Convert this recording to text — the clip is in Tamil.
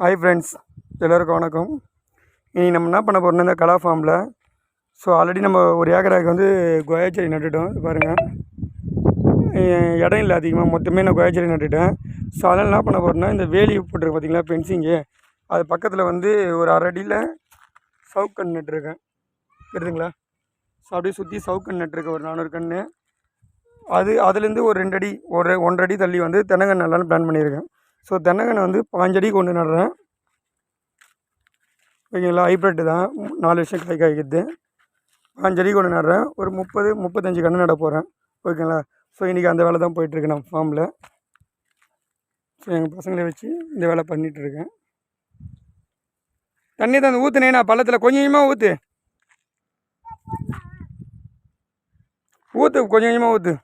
ஹாய் ஃப்ரெண்ட்ஸ் எல்லோருக்கும் வணக்கம். இனி நம்ம என்ன பண்ண போகிறோம்னா இந்த கலா ஃபார்மில் ஸோ ஆல்ரெடி நம்ம ஒரு ஏக்கராக்கு வந்து கொயா நட்டுட்டோம் பாருங்கள் இடம் இல்லை அதிகமாக மொத்தமே நான் கோயாச்சேரி நட்டுட்டேன். ஸோ அதனால் என்ன பண்ண போகிறேன்னா இந்த வேலி போட்டிருக்கு பார்த்தீங்களா ஃபென்சிங்கு அது பக்கத்தில் வந்து ஒரு அரை அடியில் சவுக்கன் நட்டுருக்கேன். தெரியுதுங்களா? ஸோ அப்படியே சுற்றி சவுக்கன் நட்டுருக்கேன் ஒரு நானூறு கன்று அது அதுலேருந்து ஒரு ரெண்டு அடி ஒரு ஒன்றரை அடி தள்ளி வந்து தென்னங்கன்று நல்லான்னு பிளான் பண்ணியிருக்கேன். ஸோ தென்னங்கன்று வந்து பாஞ்சடி கொண்டு நடுறேன். ஓகேங்களா? ஹைப்ரிட்டு தான். நாலு வருஷம் காய் காய்க்குது பாஞ்சடி கொண்டு நடுறேன். ஒரு முப்பது முப்பத்தஞ்சு கன்று நட போகிறேன் ஓகேங்களா? ஸோ இன்றைக்கி அந்த வேலை தான் போயிட்டுருக்கு நான் ஃபார்மில் ஸோ எங்கள் பசங்களை வச்சு இந்த வேலை பண்ணிகிட்ருக்கேன் தண்ணி தான் ஊற்றுனே நான் பள்ளத்தில் கொஞ்சம் கொஞ்சமாக ஊற்று ஊற்று கொஞ்சம் கொஞ்சமாக ஊற்று